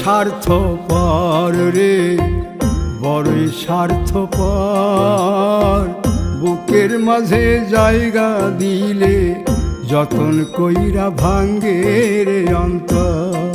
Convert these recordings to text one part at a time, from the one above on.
স্বার্থ পর রে, বড়ই স্বার্থ পর বুকের মাঝে জায়গা দিলে যতন কইরা ভাঙ্গে রে অন্তর।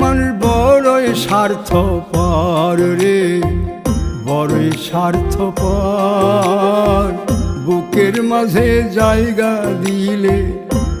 মানুষ বড়ই স্বার্থ পর রে, বড়ই স্বার্থ পর বুকের মাঝে জায়গা দিলে